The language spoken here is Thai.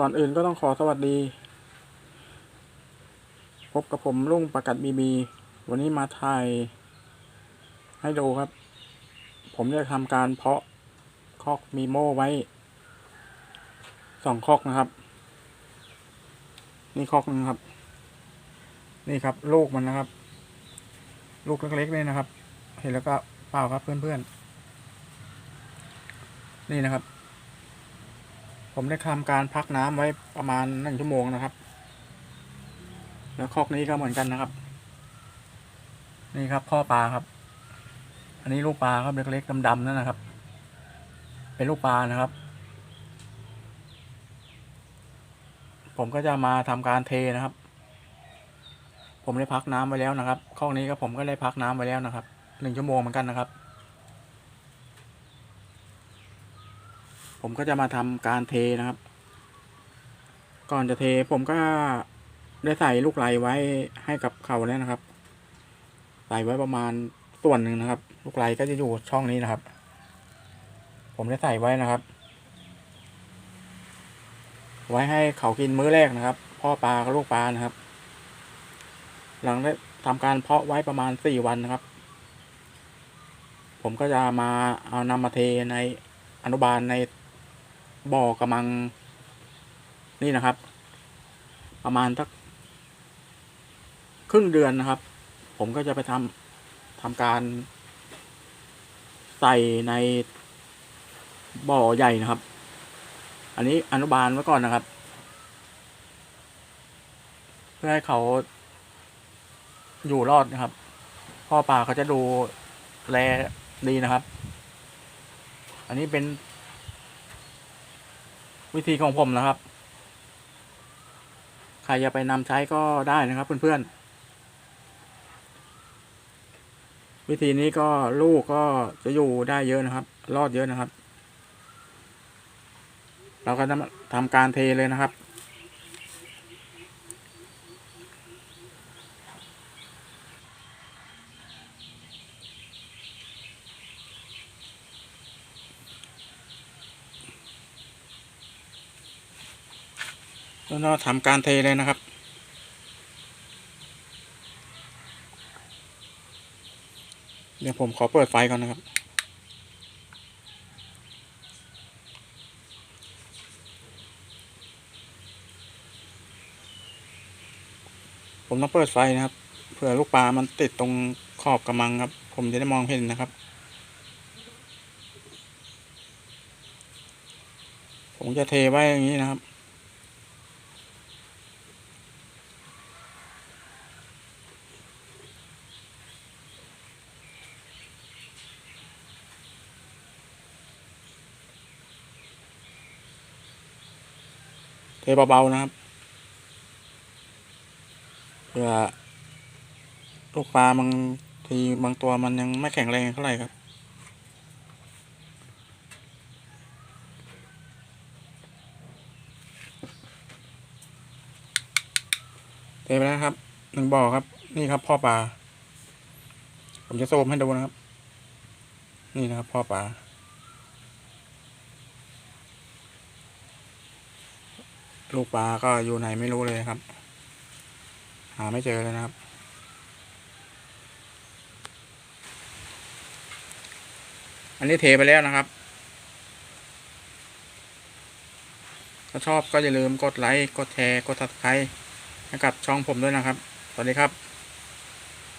ก่อนอื่นก็ต้องขอสวัสดี พบกับผมลุงประกัดบีบี วันนี้มาถ่ายให้ดูครับ ผมได้ทำการเพาะคอกมีโม่ไว้สองคอกนะครับ นี่คอกหนึงครับ นี่ครับ ลูกมันนะครับ ลูกเล็กๆเลยนะครับ เห็นแล้วก็เปล่าครับเพื่อนๆนี่นะครับ ผมได้ทำการพักน้ำไว้ประมาณหนึ่งชั่วโมงนะครับ แล้วคอกนี้ก็เหมือนกันนะครับ นี่ครับพ่อปลาครับ อันนี้ลูกปลาครับเล็กๆดำๆนั่นนะครับ เป็นลูกปลานะครับ ผมก็จะมาทำการเทนะครับ ผมได้พักน้ำไว้แล้วนะครับคอกนี้ก็ผมก็ได้พักน้ำไว้แล้วนะครับหนึ่งชั่วโมงเหมือนกันนะครับ ผมก็จะมาทำการเทนะครับ ก่อนจะเทผมก็ได้ใส่ลูกไหลไว้ให้กับเขาแล้วนะครับ ใส่ไว้ประมาณส่วนหนึ่งนะครับ ลูกไหลก็จะอยู่ช่องนี้นะครับ ผมได้ใส่ไว้นะครับ ไว้ให้เขากินมื้อแรกนะครับ พ่อปลากับลูกปลานะครับ หลังได้ทำการเพาะไว้ประมาณสี่วันนะครับ ผมก็จะมาเอานำมาเทในอนุบาลใน บ่อกระมัง นี่นะครับ ประมาณสักครึ่งเดือนนะครับ ผมก็จะไปทำทำการ ใส่ในบ่อใหญ่นะครับ อันนี้อนุบาลไว้ก่อนนะครับ เพื่อให้เขาอยู่รอดนะครับ พ่อป่าเขาจะดูแลดีนะครับ อันนี้เป็น วิธีของผมนะครับ ใครจะไปนำใช้ก็ได้นะครับ เพื่อนๆ วิธีนี้ก็ลูกก็จะอยู่ได้เยอะนะครับ รอดเยอะนะครับ เราก็จะทำการเทเลยนะครับ แล้วเราทำการเทเลยนะครับ เดี๋ยวผมขอเปิดไฟก่อนนะครับ ผมต้องเปิดไฟนะครับ เผื่อลูกปลามันติดตรงขอบกระมังครับ ผมจะได้มองเห็นนะครับผมจะเทไว้อย่างนี้นะครับ เทเบาๆนะครับเพื่อลูกปลาบางทีบางตัวมันยังไม่แข็งแรงเท่าไหร่ครับ เทไปแล้วครับหนึ่งบ่อครับ นี่ครับพ่อปลาผมจะโซมให้ดูนะครับ นี่นะครับพ่อปลา ลูกปลาก็อยู่ไหนไม่รู้เลยครับ หาไม่เจอเลยนะครับ อันนี้เทไปแล้วนะครับ ถ้าชอบก็อย่าลืมกดไลค์ กดแชร์ กดติดตามให้กับช่องผมด้วยนะครับ สวัสดีครับ